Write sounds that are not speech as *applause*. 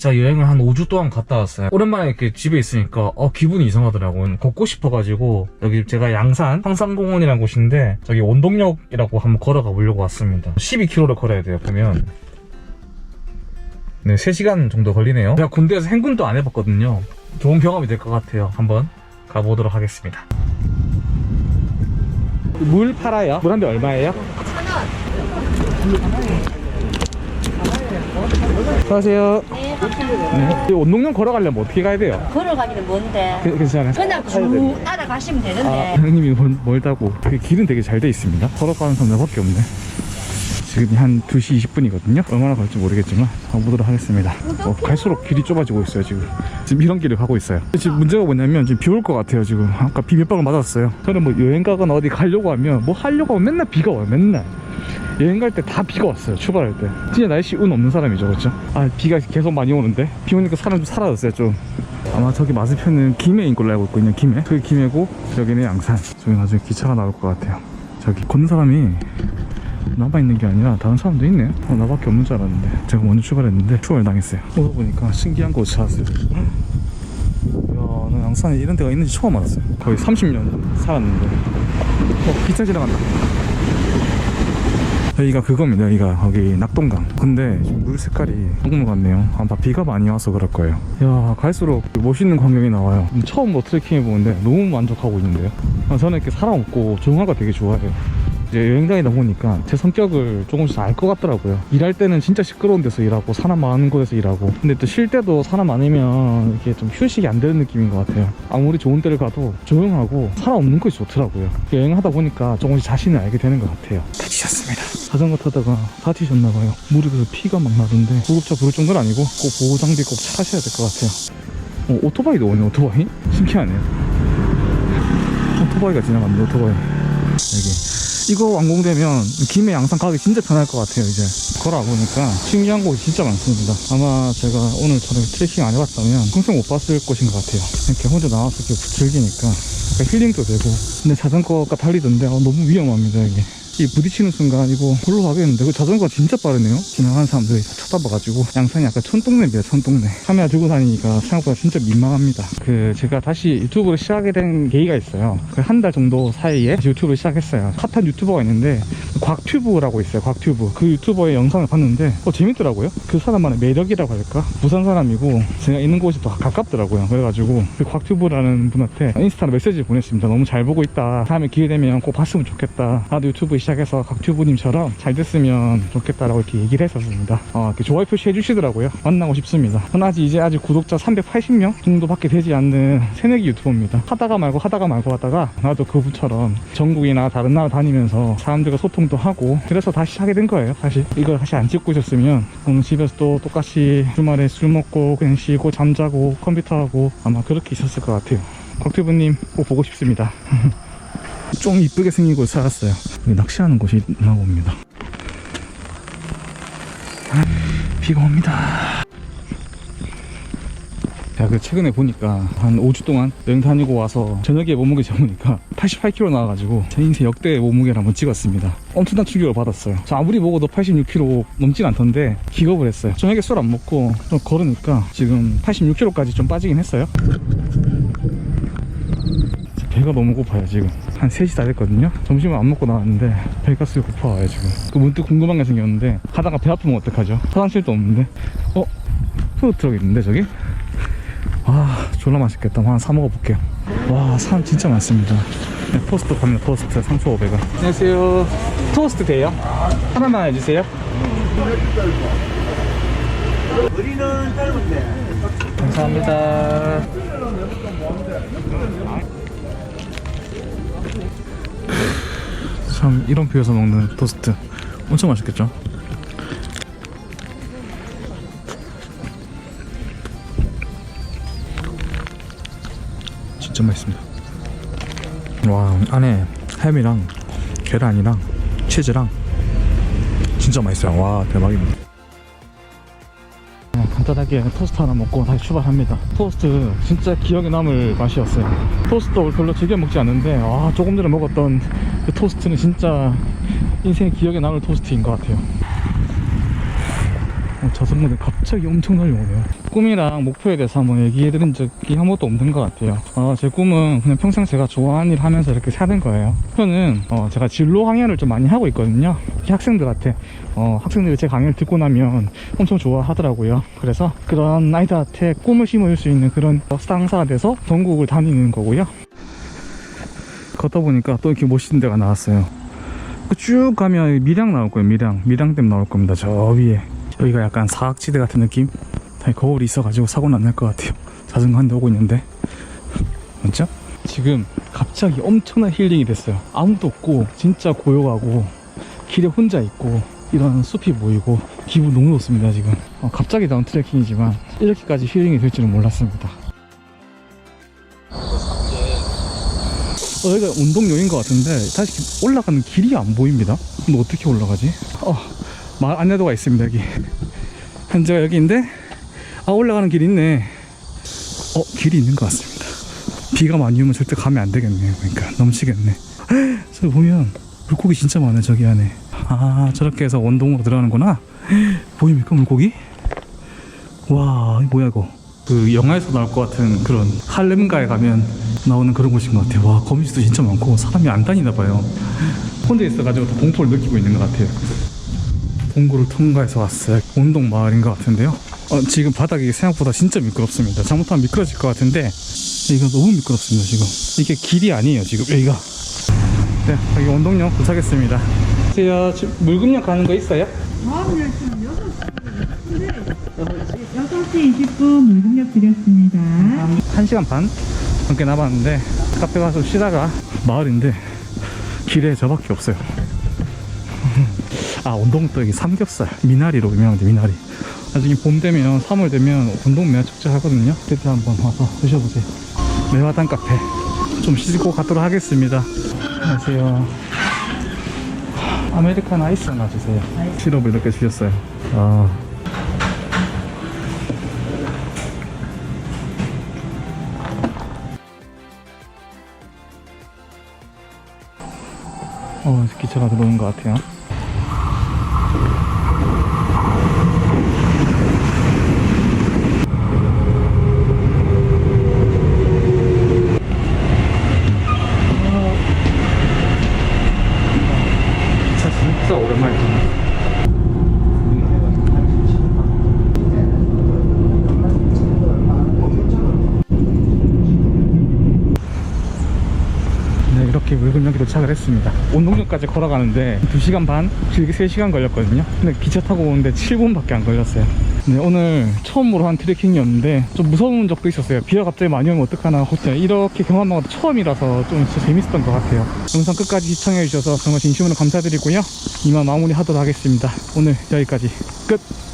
제가 여행을 한 5주 동안 갔다 왔어요. 오랜만에 이렇게 집에 있으니까 어 기분이 이상하더라고요. 걷고 싶어가지고 여기 제가 양산 황산공원이라는 곳인데 저기 원동역이라고 한번 걸어가 보려고 왔습니다. 12km를 걸어야 돼요. 보면 네 3시간 정도 걸리네요. 제가 군대에서 행군도 안 해봤거든요. 좋은 경험이 될 것 같아요. 한번 가보도록 하겠습니다. 물 팔아요? 물 한 대 얼마예요? 안녕하세요. 네, 네. 이 원동력 걸어가려면 어떻게 가야 돼요? 걸어가기는 뭔데? 그- 괜찮아요. 그냥 쭉 따라가시면 아, 되는데. 형님이 멀, 멀다고. 그 길은 되게 잘 돼 있습니다. 걸어가는 사람들밖에 없네. 지금이 한 2시 20분이거든요. 얼마나 갈지 모르겠지만 가보도록 하겠습니다. 어, 갈수록 길이 좁아지고 있어요, 지금. 지금 이런 길을 가고 있어요. 지금 문제가 뭐냐면 지금 비 올 것 같아요, 지금. 아까 비 몇 방울 맞았어요. 저는 뭐 여행 가거나 어디 가려고 하면 뭐 하려고 하면 맨날 비가 와요, 맨날. 여행 갈 때 다 비가 왔어요, 출발할 때. 진짜 날씨 운 없는 사람이죠, 그렇죠? 아, 비가 계속 많이 오는데? 비 오니까 사람 좀 사라졌어요, 좀. 아마 저기 맞은편은 김해인 걸로 알고 있거든요 김해? 그게 김해고 여기는 양산. 저기 나중에 기차가 나올 것 같아요. 저기 걷는 사람이 나만 있는 게 아니라 다른 사람도 있네요 어, 나밖에 없는 줄 알았는데. 제가 먼저 출발했는데 추월 당했어요. 오다 보니까 신기한 곳 찾았어요. 이야 나 양산에 이런 데가 있는지 처음 알았어요. 거의 30년 살았는데. 어 기차 지나간다 여기가 그겁니다. 여기가 거기 낙동강. 근데 물 색깔이 너무 같네요. 아마 비가 많이 와서 그럴 거예요. 야 갈수록 멋있는 광경이 나와요. 처음으로 트레킹 해 보는데 너무 만족하고 있는데요. 아, 저는 이렇게 사람 없고 조용한 거 되게 좋아해요. 이제 여행 다니다 보니까 제 성격을 조금씩 알 것 같더라고요. 일할 때는 진짜 시끄러운 데서 일하고 사람 많은 곳에서 일하고 근데 또 쉴 때도 사람 많으면 이게 좀 휴식이 안 되는 느낌인 것 같아요. 아무리 좋은 데를 가도 조용하고 사람 없는 곳이 좋더라고요. 여행하다 보니까 조금씩 자신을 알게 되는 것 같아요. 다치셨습니다. 자전거 타다가 다치셨나봐요. 무릎에서 피가 막 나던데 구급차 부를 정도는 아니고 꼭 보호 장비 꼭 차셔야 될 것 같아요. 어, 오토바이도 오네 오토바이? *laughs* 신기하네요. 오토바이가 지나갑니다 오토바이. 여기. 이거 완공되면 김해 양산 가기 진짜 편할 것 같아요 이제 걸어보니까 신기한 곳이 진짜 많습니다 아마 제가 오늘 저녁에 트레킹 안 해봤다면 평생 못 봤을 곳인 것 같아요 이렇게 혼자 나와서 이렇게 즐기니까 힐링도 되고 근데 자전거가 달리던데 어, 너무 위험합니다 여 기이 부딪히는 순간 이거 골로 가겠는데? 그 자전거가 진짜 빠르네요. 지나가는 사람들이 다 쳐다봐가지고. 양산이 약간 촌동네입니다 촌동네. 카메라 들고 다니니까 생각보다 진짜 민망합니다. 그 제가 다시 유튜브를 시작하게 된 계기가 있어요. 그 한 달 정도 사이에 유튜브를 시작했어요. 핫한 유튜버가 있는데 곽튜브라고 있어요 곽튜브. 그 유튜버의 영상을 봤는데 어 재밌더라고요. 그 사람만의 매력이라고 할까? 부산 사람이고 제가 있는 곳이 더 가깝더라고요. 그래가지고 그 곽튜브라는 분한테 인스타로 메시지를 보냈습니다 너무 잘 보고 있다. 다음에 기회 되면 꼭 봤으면 좋겠다. 나도 유튜브 시작 해서 곽튜브님처럼 잘 됐으면 좋겠다라고 이렇게 얘기를 했었습니다. 어, 이렇게 좋아요 표시해 주시더라고요. 만나고 싶습니다. 전 아직 이제 아직 구독자 380명 정도밖에 되지 않는 새내기 유튜버입니다. 하다가 말고 하다가 말고 하다가 나도 그분처럼 전국이나 다른 나라 다니면서 사람들과 소통도 하고 그래서 다시 하게 된 거예요. 사실 이걸 다시 안 찍고 있었으면 오늘 집에서 또 똑같이 주말에 술 먹고 그냥 쉬고 잠자고 컴퓨터하고 아마 그렇게 있었을 것 같아요. 곽튜브님 꼭 보고 싶습니다 *laughs* 좀 이쁘게 생긴 곳 찾았어요 여기 낚시하는 곳이 나옵니다 비가 옵니다 제가 그 최근에 보니까 한 5주 동안 여행 다니고 와서 저녁에 몸무게 재보니까 88kg 나와가지고 제 인생 역대 몸무게를 한번 찍었습니다. 엄청난 충격을 받았어요. 저 아무리 먹어도 86kg 넘진 않던데 기겁을 했어요. 저녁에 술 안 먹고 좀 걸으니까 지금 86kg까지 좀 빠지긴 했어요. 배가 너무 고파요 지금 한 3시 다 됐거든요. 점심을 안 먹고 나왔는데 배가 쓰고 고파와요 지금 그 문득 궁금한 게 생겼는데 가다가 배 아프면 어떡하죠? 화장실도 없는데. 어? 푸드트럭 있는데 저기? 아 졸라 맛있겠다. 하나 사 먹어볼게요. 와 사람 진짜 많습니다. 네, 토스트 갑니다 토스트. 3,500원. 안녕하세요. 토스트 돼요? 하나만 해주세요. 머리는 짧은데 감사합니다 참 이런 뷰에서 먹는 토스트. 엄청 맛있겠죠? 진짜 맛있습니다. 와 안에 햄이랑 계란이랑 치즈랑 진짜 맛있어요. 와 대박입니다. 어, 간단하게 토스트 하나 먹고 다시 출발합니다. 토스트 진짜 기억에 남을 맛이었어요. 토스트를 별로 즐겨 먹지 않는데 아, 조금 전에 먹었던 그 토스트는 진짜 인생의 기억에 남을 토스트인 것 같아요 어, 자전거들 갑자기 엄청나게 오네요. 꿈이랑 목표에 대해서 한번 얘기해드린 적이 한 번도 없는 것 같아요. 어, 제 꿈은 그냥 평생 제가 좋아하는 일 하면서 이렇게 사는 거예요. 저는 어, 제가 진로 강연을 좀 많이 하고 있거든요. 학생들한테 어, 학생들이 제 강연을 듣고 나면 엄청 좋아하더라고요. 그래서 그런 아이들한테 꿈을 심어줄 수 있는 그런 상사가 돼서 전국을 다니는 거고요. 걷다 보니까 또 이렇게 멋있는 데가 나왔어요. 그쭉 가면 밀양 나올 거예요. 밀양, 밀양댐 나올 겁니다. 저 위에 여기가 약간 사각지대 같은 느낌. 다 거울이 있어가지고 사고는 안 날 것 같아요. 자전거 한 대 오고 있는데 맞죠? 지금 갑자기 엄청난 힐링이 됐어요. 아무도 없고 진짜 고요하고 길에 혼자 있고 이런 숲이 보이고 기분 너무 좋습니다 지금. 어, 갑자기 나온 트레킹이지만 이렇게까지 힐링이 될 줄은 몰랐습니다. 어, 여기가 운동용인 것 같은데 다시 올라가는 길이 안 보입니다. 근데 어떻게 올라가지? 어, 말 안내도가 있습니다 여기. *laughs* 현재가 여기인데 아 올라가는 길이 있네. 어 길이 있는 것 같습니다. 비가 많이 오면 절대 가면 안 되겠네요. 그러니까 넘치겠네. *gasps* 저기 보면 물고기 진짜 많네 저기 안에. 아 저렇게 해서 원동으로 들어가는구나. *gasps* 보입니까 물고기? 와 뭐야 이거? 그 영화에서 나올 것 같은 그런 할렘가에 가면 나오는 그런 곳인 것 같아요. 와 거미줄도 진짜 많고 사람이 안 다니나 봐요. 혼자 있어가지고 더 공포를 느끼고 있는 것 같아요. 동굴을 통과해서 왔어요. 온동 마을인 것 같은데요. 어, 지금 바닥이 생각보다 진짜 미끄럽습니다. 잘못하면 미끄러질 것 같은데 이거 너무 미끄럽습니다. 지금 이게 길이 아니에요. 지금 여기가. 네, 여기 원동역 도착했습니다. 지금 물금역 가는 거 있어요? 다음 열차는 6시 20분 물금역 드렸습니다. 1시간 반 넘게 남았는데 카페 가서 쉬다가 마을인데 길에 저밖에 없어요 아 여기 삼겹살 미나리로 유명한데 미나리. 나중에 봄 되면 3월 되면 운동 매화 축제 하거든요. 그때 한번 와서 드셔보세요. 매화당 카페. 좀 씻고 가도록 하겠습니다. 안녕하세요. 아메리카노 아이스 하나 주세요. 시럽을 이렇게 주셨어요. 아. 어, 기차가 들어오는 것 같아요. 기차 진짜 오랜만이다. 네, 이렇게 물금역에 도착을 했습니다. 온동역까지 걸어가는데 2시간 반, 길게 3시간 걸렸거든요. 근데 기차 타고 오는데 7분밖에 안 걸렸어요. 네, 오늘 처음으로 한 트레킹이었는데 좀 무서운 적도 있었어요. 비가 갑자기 많이 오면 어떡하나. 호텔 이렇게 경험한 것도 처음이라서 좀 진짜 재밌었던 것 같아요. 영상 끝까지 시청해 주셔서 정말 진심으로 감사드리고요. 이만 마무리 하도록 하겠습니다. 오늘 여기까지 끝!